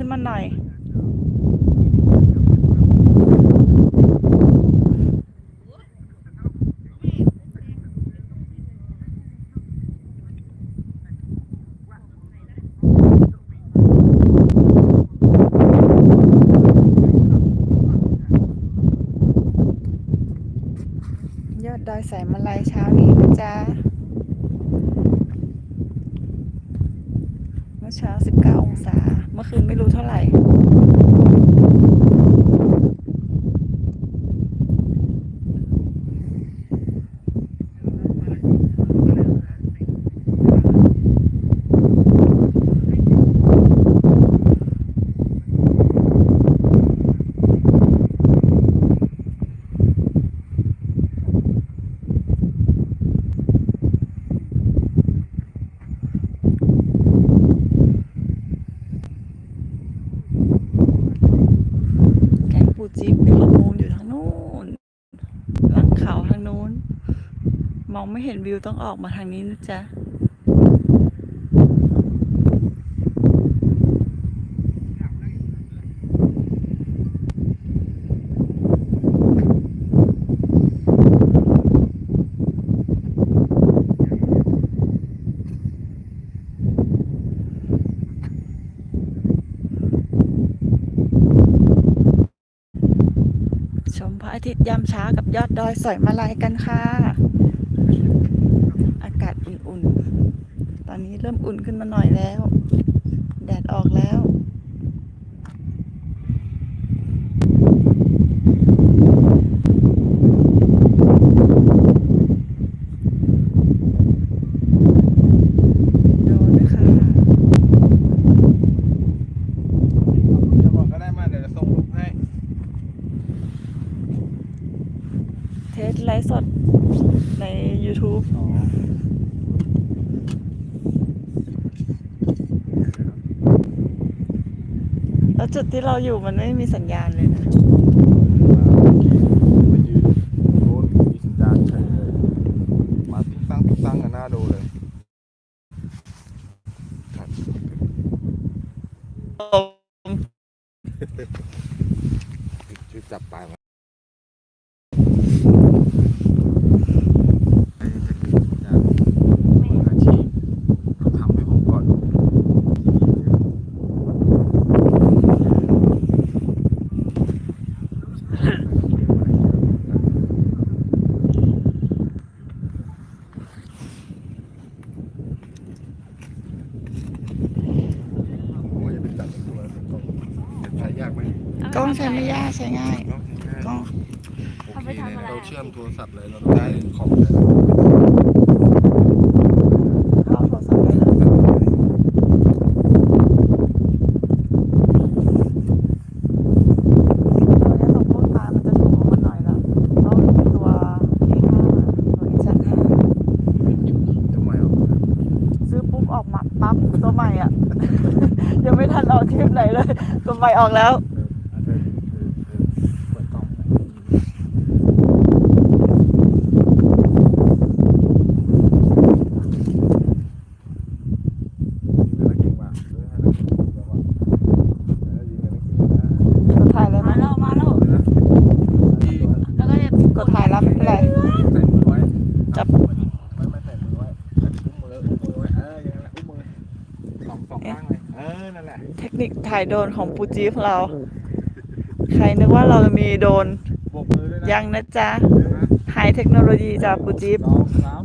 ขึ้นมาหน่อย ยอดดอยแสงมาลัยเช้านี้นะจ๊ะ เมื่อเช้า 19 องศา เมื่อคืนไม่รู้เท่าไหร่ แกงปูจิ๊บเป็นละมูนอยู่ทางนู้น หลังเขาทางนู้น ม องไม่เห็นวิวต้องออกมาทางนี้นะจ๊ะชมพระอาทิตย์ยามเช้ากับยอดดอยสอยมาลายกันค่ะ อากาศอุ่นๆ ต อุ่นขึ้นมาหน่อยแล้ว แดดออกแล้ว ดูนะคะ เดี๋ยวก่อนก็ได้มาเดี๋ยวจะส่งรูปให้ เทสไลฟ์สดใน YouTube แล้วจุดที่เราอยู่มันไม่มีสัญญาณเลยนะ มายืนโน้นมีสัญญาณเฉยเลย มาติ๊งตั้งติ๊งตั้งกันหน้าดูเลยครับชื่อจับปลายมามืออาชีพเขาทำให้ผมก่อน ผมว่าจะเป็นจับตัวแล้วก็จะใช้ยากไหม กล้องใช้ไม่ยากใช้ง่ายกล้องโอเคเลยเราเชื่อมโทรศัพท์เลยเราได้คอมเลยเข้าโทรศัพท์ได้เลยเราจะตกต้นตาลมันจะถูกลงมาหน่อยแล้วเรามีตัว A5 ตัว Action ทำไมอะ5ซื้อปุ๊บออกมาปั๊บตัวใหม่อะ ยังไม่ทันออกทริปไหนเลย ตัวใหม่ออกแล้ว เปิดกล้อง จับ ไม่ไม่ใส่มือไว้อุ้มมืออุ้มมือไว้เอออย่างนั้นแหละอุ้มมือ สองสองข้างเลยเออนั่นแหละเทคนิคถ่ายโดรนของปูจีฟเรา ใครนึกว่าเรามีโดรนโบกมือด้วยนะยังนะจ๊ะเดี๋ยวนะไฮเทคโนโลยีจากปูจีฟสองสาม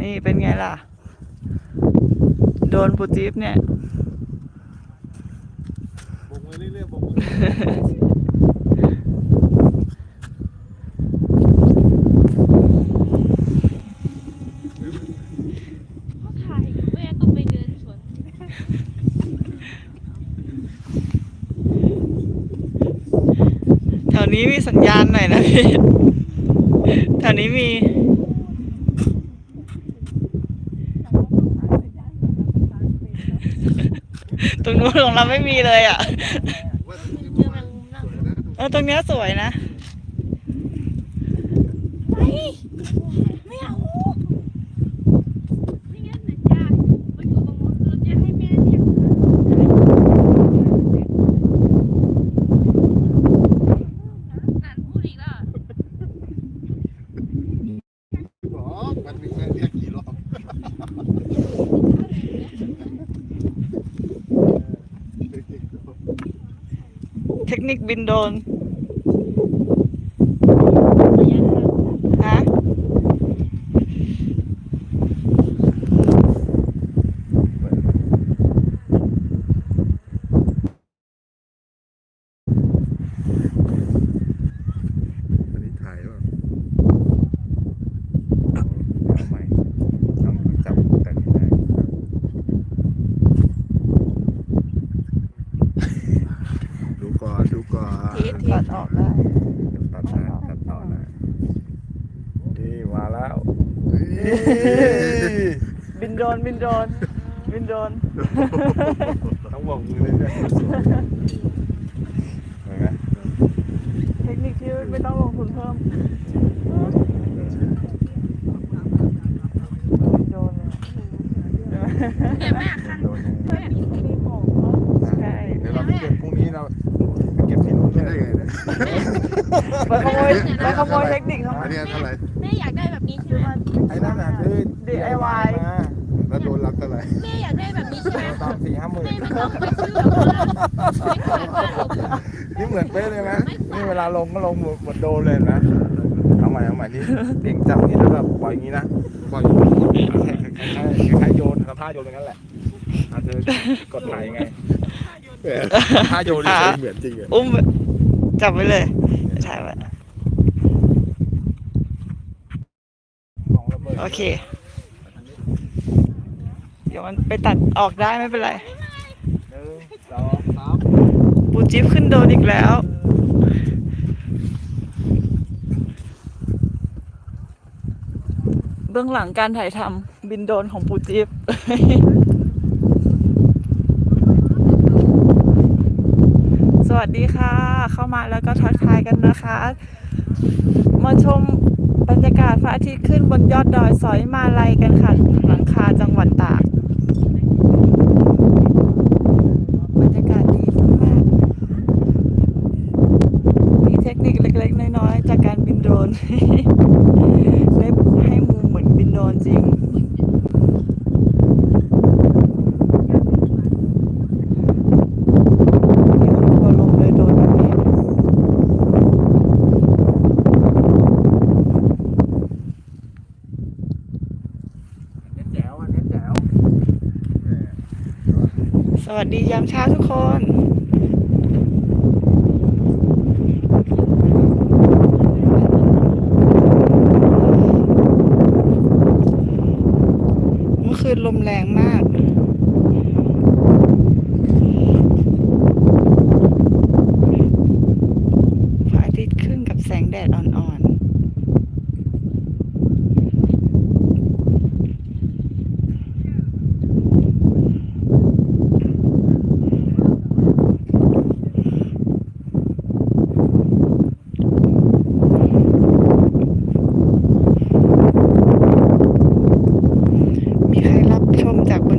นี่เป็นไงล่ะ โดรนปูจีฟเนี่ยโบกมือเรื่อยๆโบกมือ เขาถ่ายอยู่แม่ต้องไปเดินสวน แถวนี้มีสั ญญาณหน่อยนะพี่แถวนี้มี ตรงนู้นของเราไม่มีเลยอะ เจอแมงมุมนั่งเออตรงเนี้ยสวยนะ ไปไม่เอาไม่งั้นเดี๋ยวจะไปอยู่ตรงนู้นเราจะให้แม่เรียกอ่านพูดอีกแล้ว บอกมันมีแค่เรียกกี่รอบเทคนิคบินโดน ระยะทาง ฮะ อันนี้ถ่ายป่ะเอาใหม่เอาจับแต่นี่ได้ดูก่อนดูก่อน ทีทีตัดออกได้ ตัดนะตัดต่อนะนี่มาแล้ว บิ นโดรนบินโดรนบินโดรนต้องบอกมือเลยเนี่ยเห็นไหมเทคนิคที่ไม่ต้องลงทุนเพิ่มบินโดรนเนี่ยเนี่ยแม่คันโดนยังไงใช่เดี๋ยวเราไปเก็บพรุ่งนี้เราไปเก็บที่นู่นด้วยไปขโมยไปขโมยเทคนิคเขาอัมานนี้เท่าไหร่แม่อยากได้แบบนี้ใช่ไหมไอ้นั่นน่ะคือ DIY ไหร่แม่อยากได้แบบนี้ใช่ไหมตามสี่ห้าหมื่นแม่ไม่ต้องไปซื้อแบบนั้นไม่ขายบ้านเรานี่เหมือนเป๊ะเลยไหมนี่เวลาลงก็ลงเหมือนโดนเลยนะเอาใหม่เอาใหม่นี่เด็กจับนี่แล้วแบบปล่อยอย่างนี้นะปล่อยคล้ายๆคล้ายๆโยนทำท่าโยนอย่างนั้นแหละอะเธอกดถ่ายยังไงท่าโยนนี่เหมือนจริงเลยอุ้มจับไว้เลยถ่ายไว้ลองระเบิดโอเคเดี๋ยวมันไปตัดออกได้ไม่เป็นไรหนึ่งสองสามปูจิ๊บขึ้นโดนอีกแล้วเบื้องหลังการถ่ายทำบินโดรนของปูจิ๊บสวัสดีค่ะ เข้ามาแล้วก็ทักทายกันนะคะ มาชมบรรยากาศพระอาทิตย์ขึ้นบนยอดดอยสอยมาลัยกันค่ะ หลังคาจังหวัดตาก บรรยากาศดีมากๆมีเทคนิคเล็กๆ น้อยๆ จากกา รบินโดรนได้ให้มุมเหมือนบินโดรนจริงมีคนกลัวลมเลยโดนแบบนี้เน็ตแจ๋วอะเน็ตแจ๋วสวัสดียามเช้าทุกคน เมื่อคื นลมแรงมาก พระอาทิตย์ขึ้นกับแสงแดดอ่อนๆ มีใครรับชมจากเบ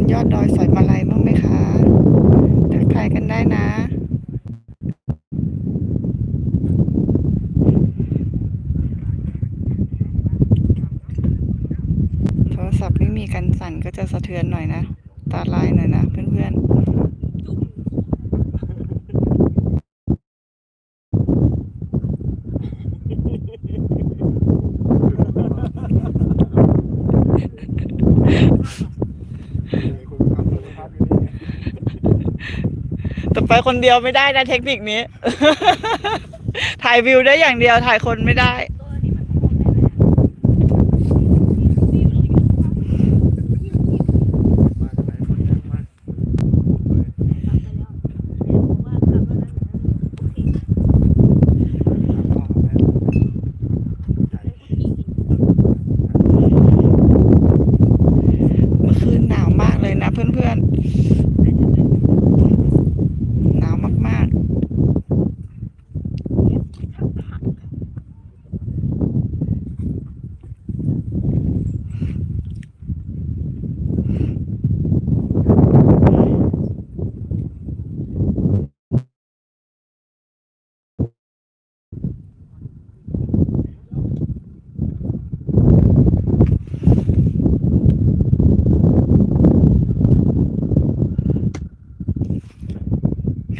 มีกันสั่นก็จะสะเทือนหน่อยนะ ตาลายหน่อยนะเพื่อน คุณทำสุขภาพอยู่นี่ ๆแต่ไป คนเดียวไม่ได้นะเทคนิคนี้ ถ่ายวิวได้อย่างเดียวถ่ายคนไม่ได้ ตัวนี้มันคงได้ไหมนี่อยู่ตรงนี้ มาจากไหนคนยังมา ผมว่าขับแล้วนะโอเค พ่อแม่ใหญ่ เมื่อคืนหนาวมากเลยนะเพื่อนๆ หนาวมากๆ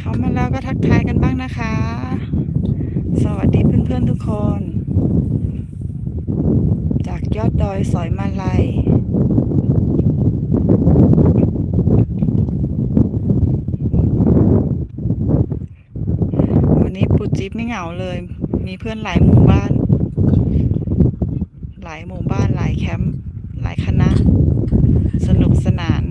เข้ามาแล้วก็ทักทายกันบ้างนะคะ สวัสดีเพื่อนๆทุกคน จากยอดดอยสอยมาลัยวันนี้ปูจิ๊บไม่เหงาเลย มีเพื่อนหลายหมู่บ้าน หลายหมู่บ้านหลายแคมป์หลายคณะ สนุกสนาน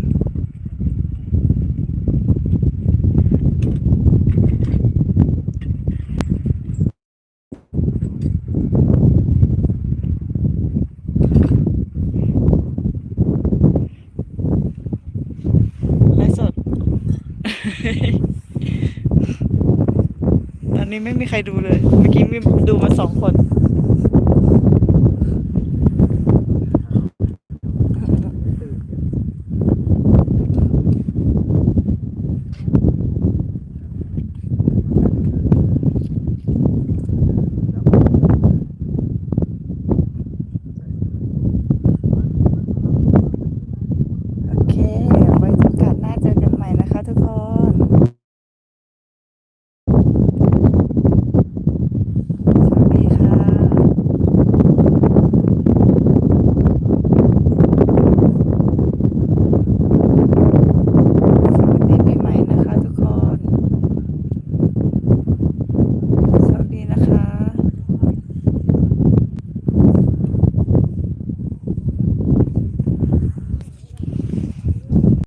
ไลฟ์สด ตอน นี้ไม่มีใครดูเลย เมื่อกี้มีดูมาสองคน